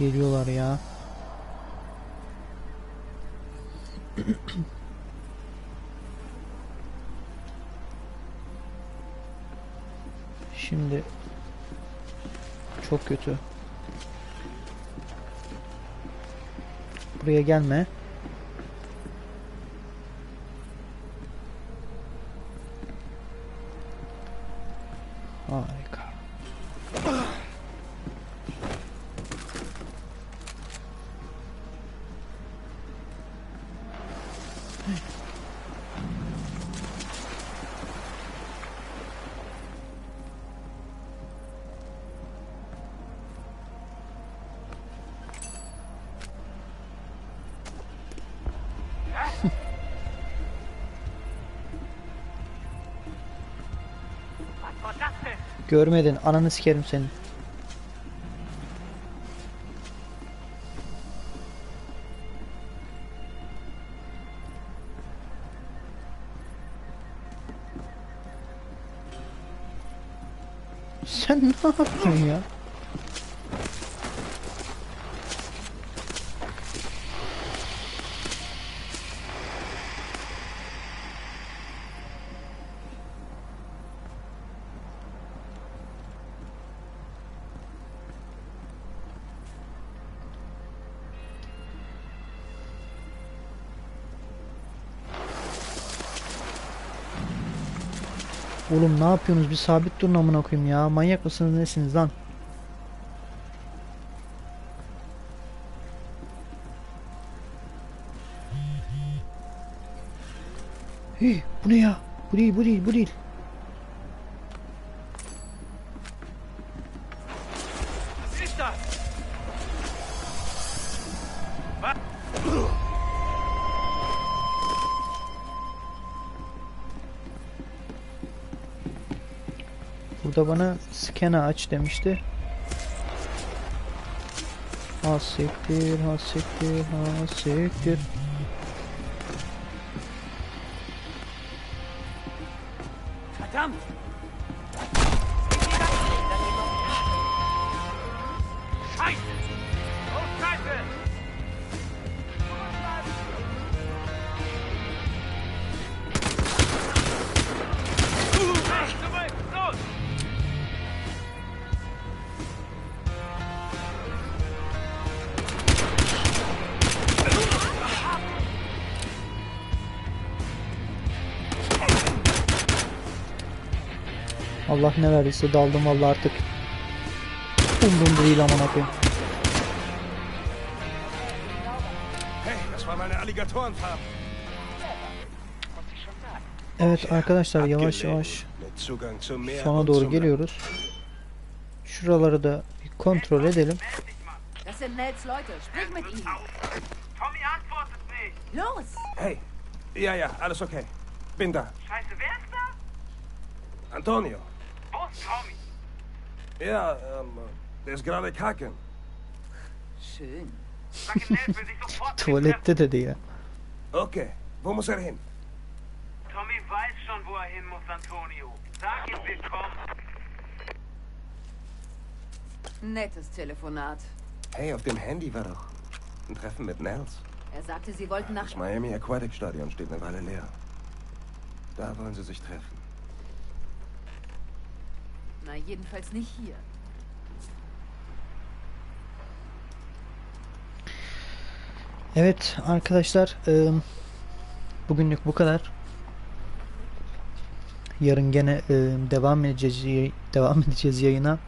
Geliyorlar ya. Şimdi çok kötü. Buraya gelme. Harika. Görmedin. Ananı sikerim senin. Sen ne yaptın ya? Oğlum ne yapıyorsunuz? Bir sabit durun amına koyayım ya. Manyak mısınız nesiniz lan? Hey, bu ne ya? Bu değil, bu değil, bu değil. Burada bana scanner aç demişti. Ha siktir, ha siktir, ha siktir. Verdammt! Allah ne verdiyse daldım vallahi artık. Umurumda değil amına koyayım. Evet arkadaşlar yavaş yavaş sona doğru geliyoruz. Şuraları da bir kontrol edelim. Das sind Nels Leute. Sprich mit ihnen. Tommy antwortet nicht! Los! Land. Hey, ja, ja, alles okay. Bin da. Scheiße, wer ist da? Antonio. Wo ist Tommy? Ja, ähm, der ist gerade kacken. Schön. Sag ihm, Nels will sich sofort ya. Okay, wo muss er hin? Tommy weiß schon, wo er hin muss, Antonio. Sag ihm, wir kommen. Nettes Telefonat. Hey, auf dem Handy war doch ein Treffen mit Nels. Er sagte, sie wollten nach... Das Miami Aquatic Stadion steht eine Weile leer. Da wollen sie sich treffen. Na, jedenfalls nicht hier. Evet arkadaşlar eee, bugünlük bu kadar. Yarın gene eee, devam edeceğiz devam edeceğiz yayına.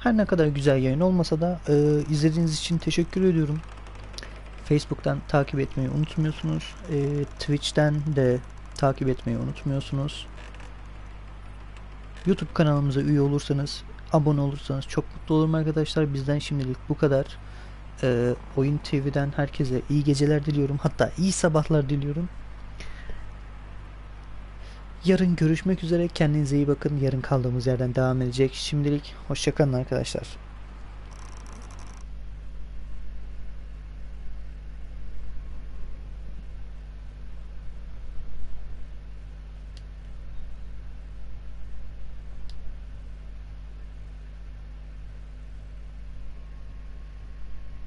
Her ne kadar güzel yayın olmasa da eee, izlediğiniz için teşekkür ediyorum. Facebook'tan takip etmeyi unutmuyorsunuz. Twitch'ten de takip etmeyi unutmuyorsunuz. YouTube kanalımıza üye olursanız, abone olursanız çok mutlu olurum arkadaşlar. Bizden şimdilik bu kadar. Ee, Oyun TV'den herkese iyi geceler diliyorum. Hatta iyi sabahlar diliyorum. Yarın görüşmek üzere. Kendinize iyi bakın. Yarın kaldığımız yerden devam edecek. Şimdilik hoşçakalın arkadaşlar.